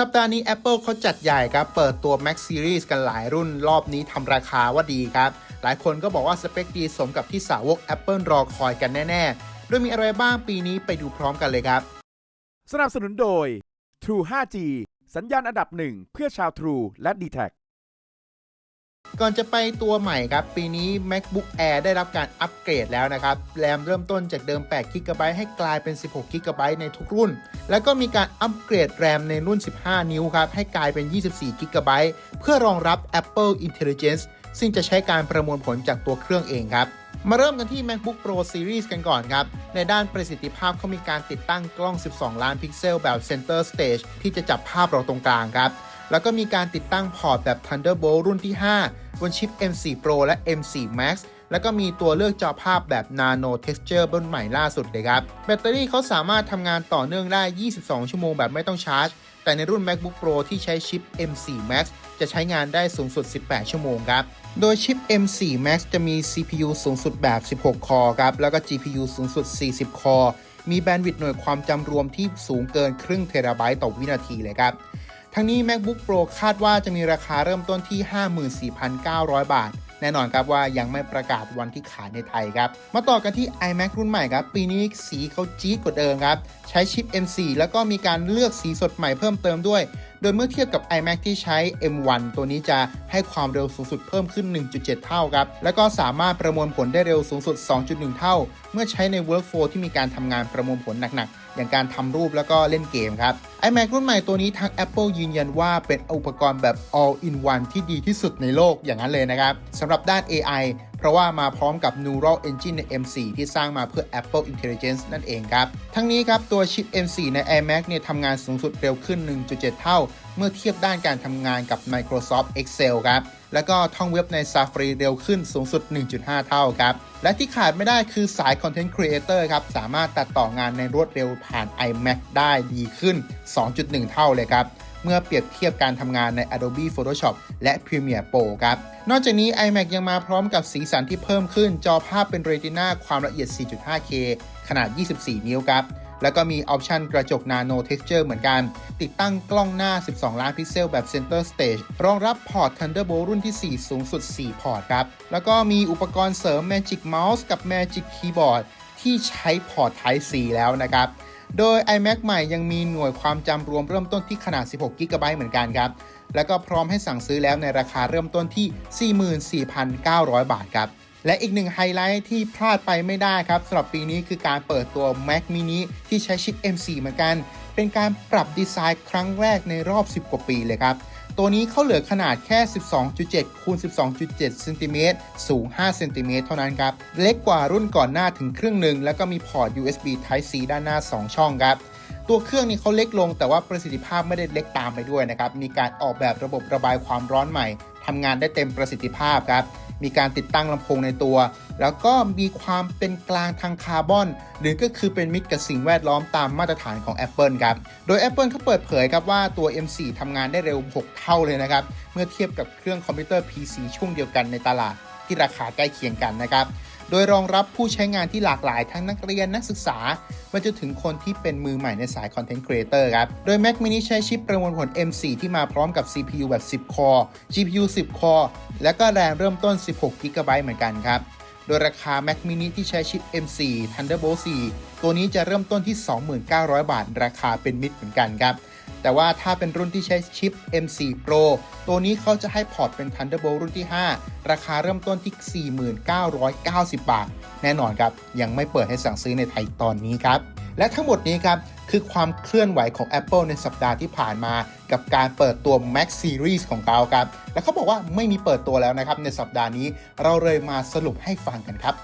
สัปดาห์นี้ Apple เขาจัดใหญ่ครับ เปิดตัว Mac Series กันหลายรุ่นรอบนี้ทำราคาว่าดีครับ หลายคนก็บอกว่าสเปคดีสมกับที่สาวก Apple รอคอยกันแน่ๆโดยมีอะไรบ้างปีนี้ไปดูพร้อมกันเลยครับ สนับสนุนโดย True 5G สัญญาณอันดับหนึ่งเพื่อชาว True และ d t แท ก่อนจะไปตัวใหม่ครับ ปีนี้ MacBook Air ได้รับการอัปเกรดแล้วนะครับ แรมเริ่มต้นจากเดิม8 g b ให้กลายเป็น 16 g b ในทุกรุ่น แล้วก็มีการอัปเกรดแรมในรุ่น 15 นิ้วครับ ให้กลายเป็น 24 g b เพื่อรองรับ Apple Intelligence ซึ่งจะใช้การประมวลผลจากตัวเครื่องเองครับ มาเริ่มกันที่ MacBook Pro Series กันก่อนครับ ในด้านประสิทธิภาพเขามีการติดตั้งกล้อง 12 ล้านพิกเซลแบบ Center Stage ที่จะจับภาพเราตรงกลางครับ แล้วก็มีการติดตั้งพอร์ตแบบ Thunderbolt รุ่นที่ 5 บนชิป M4 Pro และ M4 Max แล้วก็มีตัวเลือกจอภาพแบบ Nano Texture บนใหม่ล่าสุดเลยครับ แบตเตอรี่เขาสามารถทำงานต่อเนื่องได้ 22 ชั่วโมงแบบไม่ต้องชาร์จ แต่ในรุ่น MacBook Pro ที่ใช้ชิป M4 Max จะใช้งานได้สูงสุด 18 ชั่วโมงครับ โดยชิป M4 Max จะมี CPU สูงสุดแบบ 16 คอครับ แล้วก็ GPU สูงสุด 40 คอ มีแบนด์วิดต์หน่วยความจำรวมที่สูงเกินครึ่งเทราไบต์ต่อวินาทีเลยครับ ทั้งนี้ MacBook Pro คาดว่าจะมีราคาเริ่มต้นที่ 54,900 บาท แน่นอนครับว่ายังไม่ประกาศวันที่ขายในไทยครับ มาต่อกันที่ iMac รุ่นใหม่ครับ ปีนี้สีเขาจี๊ดกว่าเดิมครับ ใช้ชิป M4 แล้วก็มีการเลือกสีสดใหม่เพิ่มเติมด้วยโดยเมื่อเทียบกับ iMac ที่ใช้ M1 ตัวนี้จะให้ความเร็วสูงสุดเพิ่มขึ้น 1.7 เท่าครับ แล้วก็สามารถประมวลผลได้เร็วสูงสุด 2.1 เท่า เมื่อใช้ใน Workflow ที่มีการทำงานประมวลผลหนักๆ อย่างการทำรูปแล้วก็เล่นเกมครับ iMac รุ่นใหม่ตัวนี้ทาง Apple ยืนยันว่าเป็นอุปกรณ์แบบ all in one ที่ดีที่สุดในโลกอย่างนั้นเลยนะครับสำหรับด้าน AI เพราะว่ามาพร้อมกับ Neural Engine ใน M4 ที่สร้างมาเพื่อ Apple Intelligence นั่นเองครับ ทั้งนี้ครับ ตัวชิป M4 ใน iMac เนี่ยทำงานสูงสุดเร็วขึ้น 1.7 เท่า เมื่อเทียบด้านการทำงานกับ Microsoft Excel ครับแล้วก็ท่องเว็บใน Safari เร็วขึ้นสูงสุด 1.5 เท่าครับ และที่ขาดไม่ได้คือสาย Content Creator ครับ สามารถตัดต่องานในรวดเร็วผ่าน iMac ได้ดีขึ้น 2.1 เท่าเลยครับ เมื่อเปรียบเทียบการทำงานใน Adobe Photoshop และ Premiere Pro ครับ นอกจากนี้ iMac ยังมาพร้อมกับสีสันที่เพิ่มขึ้น จอภาพเป็น Retina ความละเอียด 4.5K ขนาด 24 นิ้วครับแล้วก็มีออปชันกระจก Nano Texture เหมือนกัน ติดตั้งกล้องหน้า 12 ล้านพิกเซลแบบ Center Stage รองรับพอร์ต Thunderbolt รุ่นที่ 4 สูงสุด 4 พอร์ตครับ แล้วก็มีอุปกรณ์เสริม Magic Mouse กับ Magic Keyboard ที่ใช้พอร์ต Type C แล้วนะครับ โดย iMac ใหม่ยังมีหน่วยความจำรวมเริ่มต้นที่ขนาด 16 g b เหมือนกันครับ แล้วก็พร้อมให้สั่งซื้อแล้วในราคาเริ่มต้นที่ 44,900 บาทครับ และอีกหนึ่งไฮไลท์ที่พลาดไปไม่ได้ครับสำหรับปีนี้คือการเปิดตัว Mac mini ที่ใช้ชิป M4 เหมือนกัน เป็นการปรับดีไซน์ครั้งแรกในรอบ 10 กว่าปีเลยครับ ตัวนี้เขาเหลือขนาดแค่ 12.7คูณ12.7เซนติเมตรสูง5เซนติเมตรเท่านั้นครับ เล็กกว่ารุ่นก่อนหน้าถึงครึ่งหนึ่ง แล้วก็มีพอร์ต USB Type C ด้านหน้า 2 ช่องครับตัวเครื่องนี้เขาเล็กลงแต่ว่าประสิทธิภาพไม่ได้เล็กตามไปด้วยนะครับ มีการออกแบบระบบระบายความร้อนใหม่ ทำงานได้เต็มประสิทธิภาพครับ มีการติดตั้งลำโพงในตัว แล้วก็มีความเป็นกลางทางคาร์บอน หรือก็คือเป็นมิตรกับสิ่งแวดล้อมตามมาตรฐานของ Apple ครับ โดย Apple เขาเปิดเผยครับว่าตัว M4 ทำงานได้เร็ว 6 เท่าเลยนะครับ เมื่อเทียบกับเครื่องคอมพิวเตอร์ PC ช่วงเดียวกันในตลาดที่ราคาใกล้เคียงกันนะครับ โดยรองรับผู้ใช้งานที่หลากหลายทั้งนักเรียนนักศึกษามาจนถึงคนที่เป็นมือใหม่ในสาย Content Creator ครับ โดย Mac mini ใช้ชิปประมวลผล M4 ที่มาพร้อมกับ CPU แบบ 10 คอ GPU 10 คอ และก็แรมเริ่มต้น 16 g b เหมือนกันครับ โดยราคา Mac mini ที่ใช้ชิป M4 Thunderbolt 4 ตัวนี้จะเริ่มต้นที่ 29,000 บาท ราคาเป็นมิดเหมือนกันครับ แต่ว่าถ้าเป็นรุ่นที่ใช้ชิป M4 Pro ตัวนี้เขาจะให้พอร์ตเป็น Thunderbolt รุ่นที่ 5 ราคาเริ่มต้นที่ 4990 บาท แน่นอนครับ ยังไม่เปิดให้สั่งซื้อในไทยตอนนี้ครับ และทั้งหมดนี้ครับคือความเคลื่อนไหวของ Apple ในสัปดาห์ที่ผ่านมา กับการเปิดตัว Mac Series ของเราครับ และเขาบอกว่าไม่มีเปิดตัวแล้วนะครับในสัปดาห์นี้เราเลยมาสรุปให้ฟังกันครับ